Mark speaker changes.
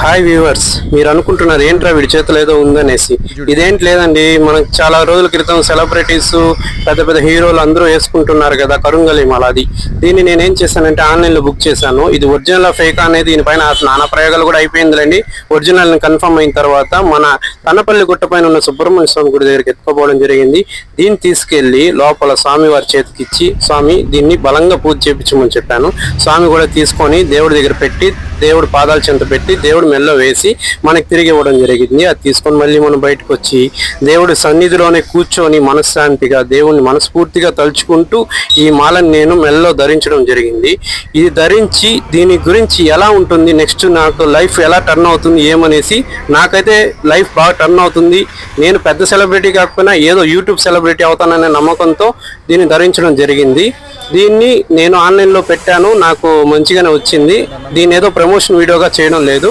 Speaker 1: Hi viewers మీరు అనుకుంటున్నారు ఏంట్రా వీడి చేతిలో ఏదో ఉందనేసి. ఇదేంటి లేదండి మనకు చాలా రోజుల క్రితం సెలబ్రిటీస్ పెద్ద పెద్ద హీరోలు అందరూ వేసుకుంటున్నారు కదా కరుంగలి మాల అది దీన్ని నేనేం చేశానంటే ఆన్లైన్లో బుక్ చేశాను. ఇది ఒరిజినల్ ఫేక్ అనేది దీనిపైన నానా ప్రయోగాలు కూడా అయిపోయిందిలేండి. ఒరిజినల్ కన్ఫర్మ్ అయిన తర్వాత మన తన్నపల్లి గుట్ట పైన ఉన్న సుబ్రహ్మణ్య స్వామి గుడి దగ్గరికి ఎత్తుకోపోవడం జరిగింది. దీన్ని తీసుకెళ్ళి లోపల స్వామి వారి చేతికిచ్చి స్వామి దీన్ని బలంగా పూజ చేయించమని చెప్పాను. స్వామి కూడా తీసుకొని దేవుడి దగ్గర పెట్టి దేవుడు పాదాల చెంత పెట్టి దేవుడు మెల్ల వేసి మనకి తిరిగి ఇవ్వడం జరిగింది. అది తీసుకొని మళ్ళీ మనం బయటకు వచ్చి దేవుడి సన్నిధిలోనే కూర్చొని మనశ్శాంతిగా దేవుణ్ణి మనస్ఫూర్తిగా తలుచుకుంటూ ఈ మాలను నేను మెల్లో ధరించడం జరిగింది. ఇది ధరించి దీని గురించి ఎలా ఉంటుంది నెక్స్ట్ నాకు లైఫ్ ఎలా టర్న్ అవుతుంది ఏమనేసి నాకైతే లైఫ్ బాగా టర్న్ అవుతుంది. నేను పెద్ద సెలబ్రిటీ కాకపోయినా ఏదో యూట్యూబ్ సెలబ్రిటీ అవుతాననే నమ్మకంతో దీన్ని ధరించడం జరిగింది. దీన్ని నేను ఆన్లైన్లో పెట్టాను నాకు మంచిగానే వచ్చింది. దీన్ని ఏదో ప్రమోషన్ వీడియోగా చేయడం లేదు.